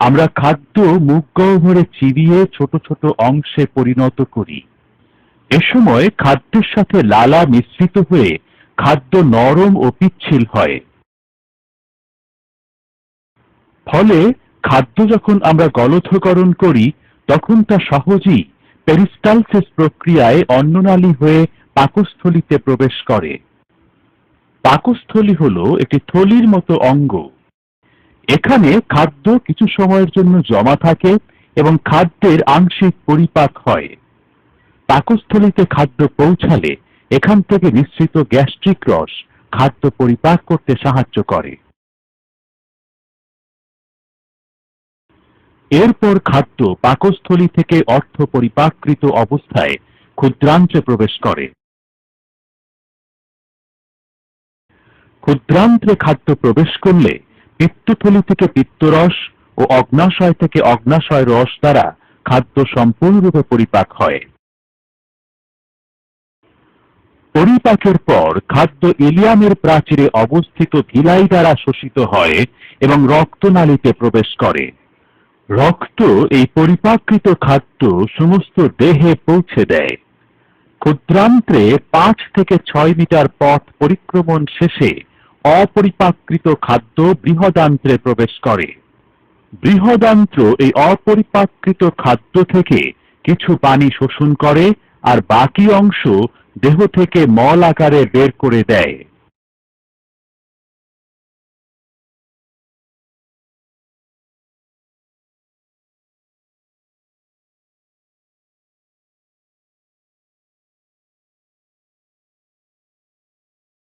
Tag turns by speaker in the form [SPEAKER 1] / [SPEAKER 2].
[SPEAKER 1] আমরা খাদ্য মুখ গহ্বরে চিবিয়ে ছোট ছোট অংশে পরিণত করি। এ সময় খাদ্যের সাথে লালা মিশ্রিত হয়ে খাদ্য নরম ও পিচ্ছিল হয়। ফলে খাদ্য যখন আমরা গলথকরণ করি, তখন তা সহজেই পেরিস্টালসিস প্রক্রিয়ায় অন্ননালী হয়ে পাকস্থলিতে প্রবেশ করে। পাকস্থলী হল একটি থলির মতো অঙ্গ। এখানে খাদ্য কিছু সময়ের জন্য জমা থাকে এবং খাদ্যের আংশিক পরিপাক হয়। পাকস্থলিতে খাদ্য পৌঁছালে এখান থেকে নিঃসৃত গ্যাস্ট্রিক রস খাদ্য পরিপাক করতে সাহায্য করে। এরপর খাদ্য পাকস্থলী থেকে অর্থ পরিপাকৃত অবস্থায় ক্ষুদ্রান্ত্রে প্রবেশ করে। ক্ষুদ্রান্ত্রে খাদ্য প্রবেশ করলে পিত্তথলি থেকে পিত্তরস ও অগ্নাশয় থেকে অগ্নাশয় রস দ্বারা খাদ্য সম্পূর্ণরূপে পরিপাক হয়। পরিপাকের পর খাদ্য ইলিয়ামের প্রাচীরে অবস্থিত ভিলাই দ্বারা শোষিত হয় এবং রক্তনালীতে প্রবেশ করে। রক্ত এই পরিপাকৃত খাদ্য সমস্ত দেহে পৌঁছে দেয়। ক্ষুদ্রান্ত্রে পাঁচ থেকে ছয় মিটার পথ পরিক্রমণ শেষে অপরিপাকৃত খাদ্য বৃহদান্ত্রে প্রবেশ করে। বৃহদান্ত্র এই অপরিপাকৃত খাদ্য থেকে কিছু পানি শোষণ করে আর বাকি অংশ দেহ থেকে মল আকারে বের করে দেয়।